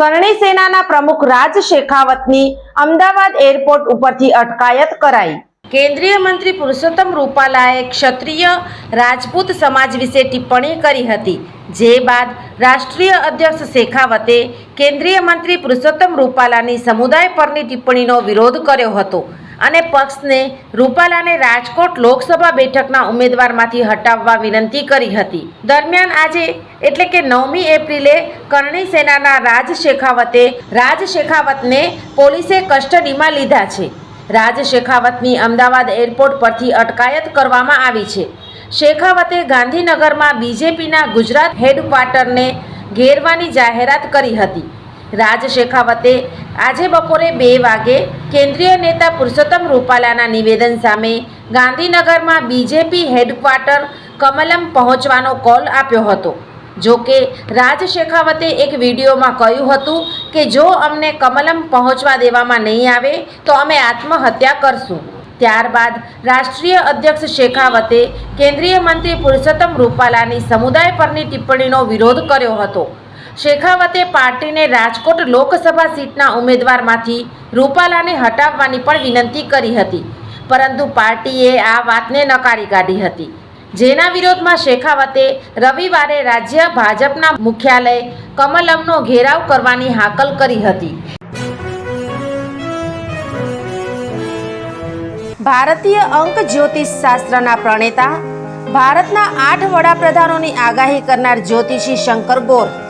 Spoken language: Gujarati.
Karni સેનાના પ્રમુખ રાજ શેખાવતની અમદાવાદ એરપોર્ટ ઉપરથી અટકાયત કરાઈ. કેન્દ્રીય મંત્રી પુરુષોત્તમ રૂપાલાએ ક્ષત્રિય રાજપૂત સમાજ વિશે ટિપ્પણી કરી હતી. જે બાદ રાષ્ટ્રીય અધ્યક્ષ શેખાવતે કેન્દ્રીય મંત્રી પુરુષોત્તમ રૂપાલાની સમુદાય પરની ટિપ્પણીનો વિરોધ કર્યો હતો. અને પક્ષને રૂપાલાને રાજકોટ લોકસભા બેઠકના ઉમેદવારમાંથી હટાવવા વિનંતી કરી હતી. દરમિયાન આજે એટલે કે નવમી એપ્રિલે કરણી સેનાના રાજ શેખાવતે રાજ શેખાવતને પોલીસે કસ્ટડીમાં લીધા છે. રાજ શેખાવતની અમદાવાદ એરપોર્ટ પરથી અટકાયત કરવામાં આવી છે. શેખાવતે ગાંધીનગરમાં બીજેપીના ગુજરાત હેડક્વાર્ટરને ઘેરવાની જાહેરાત કરી હતી. રાજ શેખાવતે આજે બપોરે બે વાગે કેન્દ્રીય નેતા પુરુષોત્તમ રૂપાલાના નિવેદન સામે ગાંધીનગરમાં બીજેપી હેડક્વાર્ટર કમલમ પહોંચવાનો કોલ આપ્યો હતો. જો કે રાજ શેખાવતે એક વિડીયોમાં કહ્યું હતું કે જો અમને કમલમ પહોંચવા દેવામાં નહીં આવે તો અમે આત્મહત્યા કરશું. ત્યારબાદ રાષ્ટ્રીય અધ્યક્ષ શેખાવતે કેન્દ્રીય મંત્રી પુરુષોત્તમ રૂપાલાની સમુદાય પરની ટિપ્પણીનો વિરોધ કર્યો હતો. શેખાવતે પાર્ટીને રાજકોટ લોકસભા સીટના ઉમેદવારમાંથી રૂપાલાને હટાવવાની પણ વિનંતી કરી હતી. પરંતુ પાર્ટીએ આ વાતને નકારી કાઢી હતી. જેના વિરોધમાં શેખાવતે રવિવારે રાજ્ય ભાજપના મુખ્યાલય કમલમનો ઘેરાવ કરવાની હાકલ કરી હતી. ભારતીય અંક જ્યોતિષ શાસ્ત્રના પ્રણેતા, ભારતના આઠ વડાપ્રધાનોની આગાહી કરનાર જ્યોતિષી શંકર ગોર